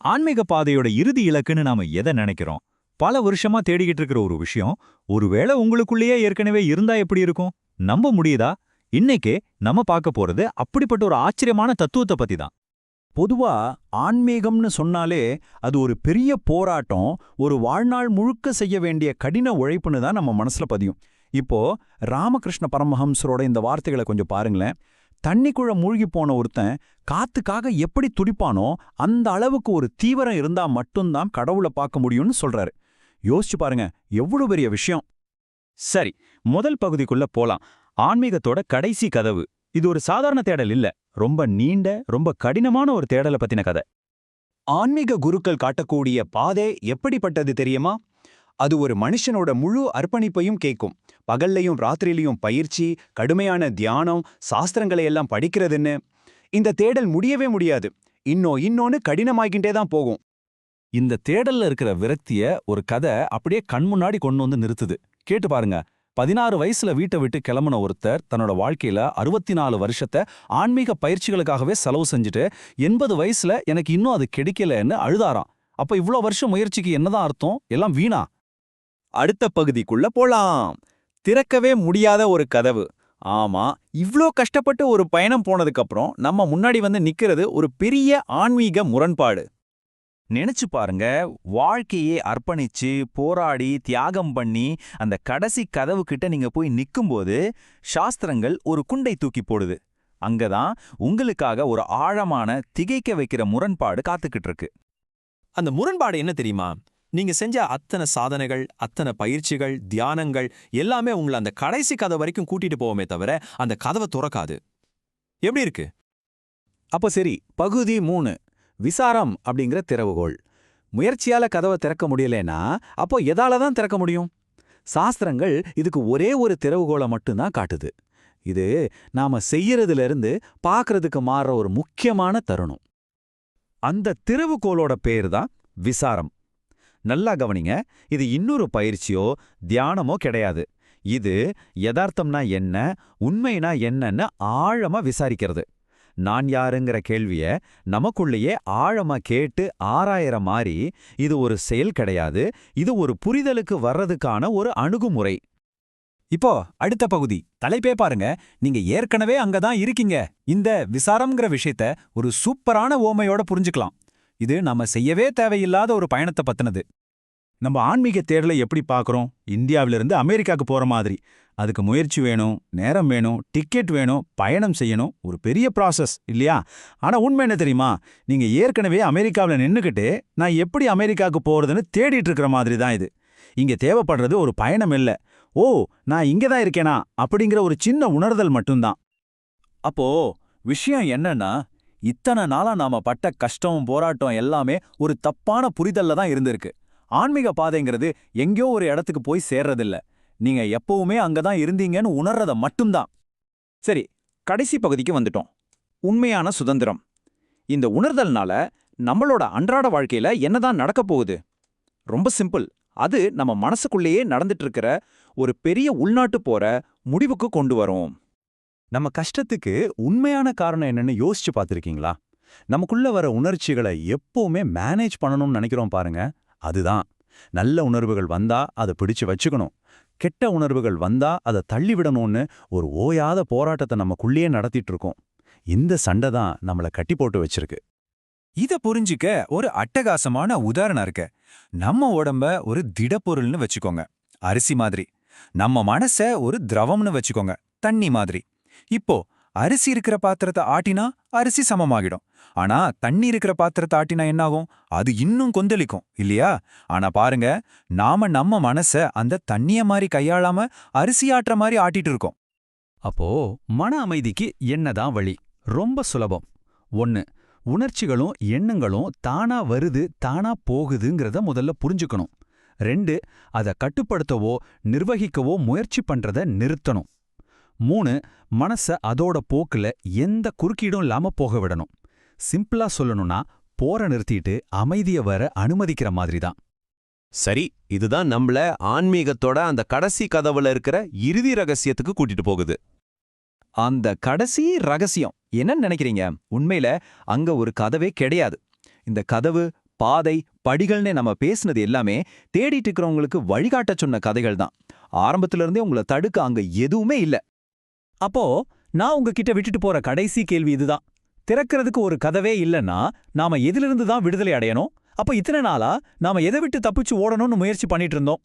ஆன்மீக பாதையோட இறுதி இலக்குன்னு நாம எதை நினைக்கிறோம்? பல வருஷமா தேடிக்கிட்டு இருக்கிற ஒரு விஷயம் ஒருவேளை உங்களுக்குள்ளேயே ஏற்கனவே இருந்தா எப்படி இருக்கும்? நம்ப முடியுதா? இன்னைக்கே நம்ம பார்க்க போறது அப்படிப்பட்ட ஒரு ஆச்சரியமான தத்துவத்தை பத்தி தான். பொதுவா ஆன்மீகம்னு சொன்னாலே அது ஒரு பெரிய போராட்டம் ஒரு வாழ்நாள் முழுக்க செய்ய வேண்டிய கடின உழைப்புன்னு தான் நம்ம மனசுல பதியும். இப்போ ராமகிருஷ்ண பரமஹம்சரோட இந்த வார்த்தைகளை கொஞ்சம் பாருங்களேன். தண்ணிக்குள்ள மூழ்கி போன ஒருத்தன் காத்துக்காக எப்படி துடிப்பானோ அந்த அளவுக்கு ஒரு தீவிரம் இருந்தா மட்டும்தான் கடவுளை பார்க்க முடியும்னு சொல்றாரு. யோசிச்சு பாருங்க எவ்வளவு பெரிய விஷயம். சரி முதல் பகுதிக்குள்ள போலாம். ஆன்மீகத்தோட கடைசி கதவு. இது ஒரு சாதாரண தேடல் இல்ல. ரொம்ப நீண்ட ரொம்ப கடினமான ஒரு தேடலை பத்தின கதை. ஆன்மீக குருக்கள் காட்டக்கூடிய பாதை எப்படிப்பட்டது தெரியுமா? அது ஒரு மனுஷனோட முழு அர்ப்பணிப்பையும் கேட்கும் பகல்லையும் ராத்திரிலையும் பயிற்சி கடுமையான தியானம் சாஸ்திரங்களை எல்லாம் படிக்கிறதுன்னு. இந்த தேடல் முடியவே முடியாது. இன்னோ இன்னொன்னு கடினமாகிட்டே தான் போகும். இந்த தேடல்ல இருக்கிற விரக்திய ஒரு கதை அப்படியே கண் முன்னாடி கொண்டு வந்து நிறுத்துது. கேட்டு பாருங்க. பதினாறு வயசுல வீட்டை விட்டு கிளம்புன ஒருத்தர் தன்னோட வாழ்க்கையில அறுபத்தி நாலு வருஷத்தை ஆன்மீக பயிற்சிகளுக்காகவே செலவு செஞ்சுட்டு எண்பது வயசுல எனக்கு இன்னும் அது கிடைக்கலன்னு அழுதாராம். அப்ப இவ்ளோ வருஷம் முயற்சிக்கு என்னதான் அர்த்தம்? எல்லாம் வீணா? அடுத்த பகுதிக்குள்ள போலாம். திறக்கவே முடியாத ஒரு கதவு. ஆமா இவ்ளோ கஷ்டப்பட்டு ஒரு பயணம் போனதுக்கப்புறம் நம்ம முன்னாடி வந்து நிக்கிறது ஒரு பெரிய ஆன்மீக முரண்பாடு. நினைச்சு பாருங்க வாழ்க்கையே அர்ப்பணிச்சு போராடி தியாகம் பண்ணி அந்த கடைசி கதவு கிட்ட நீங்க போய் நிக்கும்போது சாஸ்திரங்கள் ஒரு குண்டை தூக்கி போடுது. அங்கதான் உங்களுக்காக ஒரு ஆழமான திகைக்க வைக்கிற முரண்பாடு காத்துக்கிட்டு இருக்கு. அந்த முரண்பாடு என்ன தெரியுமா? நீங்க செஞ்ச அத்தனை சாதனைகள் அத்தனை பயிற்சிகள் தியானங்கள் எல்லாமே உங்களை அந்த கடைசி கதை வரைக்கும் கூட்டிட்டு போவோமே தவிர அந்த கதவை துறக்காது. எப்படி இருக்கு? அப்ப சரி பகுதி மூணு விசாரம் அப்படிங்கிற திறவுகோள். முயற்சியால கதவை திறக்க முடியலனா அப்போ எதால தான் திறக்க முடியும்? சாஸ்திரங்கள் இதுக்கு ஒரே ஒரு திறவுகோளை மட்டும்தான் காட்டுது. இது நாம செய்யறதுல இருந்து பார்க்கறதுக்கு மாறுற ஒரு முக்கியமான தருணம். அந்த திறவுகோளோட பேர் தான் விசாரம். நல்லா கவனிங்க. இது இன்னொரு பயிற்சியோ தியானமோ கிடையாது. இது யதார்த்தம்னா என்ன உண்மைனா என்னன்னு ஆழமா விசாரிக்கிறது. நான் யாருங்கிற கேள்விய நமக்குள்ளேயே ஆழமா கேட்டு ஆராயற மாதிரி இது ஒரு செயல் கிடையாது. இது ஒரு புரிதலுக்கு வர்றதுக்கான ஒரு அணுகுமுறை. இப்போ அடுத்த பகுதி. தலைப்பே பாருங்க. நீங்க ஏற்கனவே அங்கதான் இருக்கீங்க. இந்த விசாரம்ங்கிற விஷயத்த ஒரு சூப்பரான ஓமையோட புரிஞ்சுக்கலாம். இது நம்ம செய்யவே தேவையில்லாத ஒரு பயணத்தை பத்தினது. நம்ம ஆன்மீக தேடலை எப்படி பார்க்குறோம்? இந்தியாவிலிருந்து அமெரிக்காக்கு போற மாதிரி. அதுக்கு முயற்சி வேணும் நேரம் வேணும் டிக்கெட் வேணும் பயணம் செய்யணும். ஒரு பெரிய ப்ராசஸ் இல்லையா? ஆனா உண்மை என்ன தெரியுமா? நீங்க ஏற்கனவே அமெரிக்காவில் நின்றுக்கிட்டு நான் எப்படி அமெரிக்காவுக்கு போறதுன்னு தேடிட்டு இருக்கிற மாதிரி தான் இது. இங்க தேவைப்படுறது ஒரு பயணம் இல்ல. ஓ நான் இங்க தான் இருக்கேனா? அப்படிங்கிற ஒரு சின்ன உணர்தல் மட்டும்தான். அப்போ விஷயம் என்னன்னா இத்தனை நாளா நாம பட்ட கஷ்டம் போராட்டம் எல்லாமே ஒரு தப்பான புரிதல்ல தான் இருந்திருக்கு. ஆன்மீக பாதைங்கிறது எங்கேயோ ஒரு இடத்துக்கு போய் சேர்றதில்ல. நீங்க எப்பவுமே அங்கதான் இருந்தீங்கன்னு உணர்றத மட்டும்தான். சரி கடைசி பகுதிக்கு வந்துட்டோம். உண்மையான சுதந்திரம். இந்த உணர்தல்னால நம்மளோட அன்றாட வாழ்க்கையில என்னதான் நடக்கப் போகுது? ரொம்ப சிம்பிள். அது நம்ம மனசுக்குள்ளேயே நடந்துட்டு இருக்கிற ஒரு பெரிய உள்நாட்டு போற முடிவுக்கு கொண்டு வரும். நம்ம கஷ்டத்துக்கு உண்மையான காரணம் என்னன்னு யோசிச்சு பார்த்துருக்கீங்களா? நமக்குள்ள வர உணர்ச்சிகளை எப்பவுமே மேனேஜ் பண்ணணும்னு நினைக்கிறோம் பாருங்க. அதுதான். நல்ல உணர்வுகள் வந்தா அதை பிடிச்சு வச்சுக்கணும். கெட்ட உணர்வுகள் வந்தா அதை தள்ளிவிடணும்னு ஒரு ஓயாத போராட்டத்தை நமக்குள்ளேயே நடத்திட்டு இருக்கோம். இந்த சண்டை தான் நம்மளை கட்டி போட்டு வச்சிருக்கு. இத புரிஞ்சிக்க ஒரு அட்டகாசமான உதாரணம் இருக்கு. நம்ம உடம்ப ஒரு திடப்பொருள்னு வச்சுக்கோங்க. அரிசி மாதிரி. நம்ம மனச ஒரு திரவம்னு வச்சுக்கோங்க. தண்ணி மாதிரி. இப்போ அரிசி இருக்கிற பாத்திரத்தை ஆட்டினா அரிசி சமமாகிடும். ஆனா தண்ணி இருக்கிற பாத்திரத்தை ஆட்டினா என்னாகும்? அது இன்னும் கொந்தளிக்கும் இல்லையா? ஆனா பாருங்க நாம நம்ம மனச அந்த தண்ணிய மாதிரி கையாளாம அரிசி ஆட்டுற மாதிரி ஆட்டிட்டு இருக்கோம். அப்போ மன அமைதிக்கு என்னதான் வழி? ரொம்ப சுலபம். ஒன்னு உணர்ச்சிகளும் எண்ணங்களும் தானா வருது தானா போகுதுங்கிறத முதல்ல புரிஞ்சுக்கணும். ரெண்டு அதை கட்டுப்படுத்தவோ நிர்வகிக்கவோ முயற்சி பண்றத நிறுத்தணும். மூணு மனச அதோட போக்குல எந்த குறுக்கீடும் இல்லாம போக விடணும். சிம்பிளா சொல்லணும்னா போற நிறுத்திட்டு அமைதிய வர அனுமதிக்கிற மாதிரி தான் சரி இதுதான் நம்மள ஆன்மீகத்தோட அந்த கடைசி கதவுல இருக்கிற இறுதி ரகசியத்துக்கு கூட்டிட்டு போகுது. அந்த கடைசி ரகசியம் என்னன்னு நினைக்கிறீங்க? உண்மையில அங்க ஒரு கதவே கிடையாது. இந்த கதவு பாதை படிகள்னே நம்ம பேசுனது எல்லாமே தேடிட்டு இருக்கிறவங்களுக்கு வழிகாட்ட சொன்ன கதைகள் தான் ஆரம்பத்துல இருந்தே உங்களை தடுக்க அங்க எதுவுமே இல்ல. அப்போ நான் உங்ககிட்ட விட்டுட்டு போற கடைசி கேள்வி இதுதான். திறக்கிறதுக்கு ஒரு கதவே இல்லைன்னா நாம எதிலிருந்து தான் விடுதலை அடையணும்? அப்ப இத்தனை நாளா நாம எதை விட்டு தப்பிச்சு ஓடணும்னு முயற்சி பண்ணிட்டு இருந்தோம்?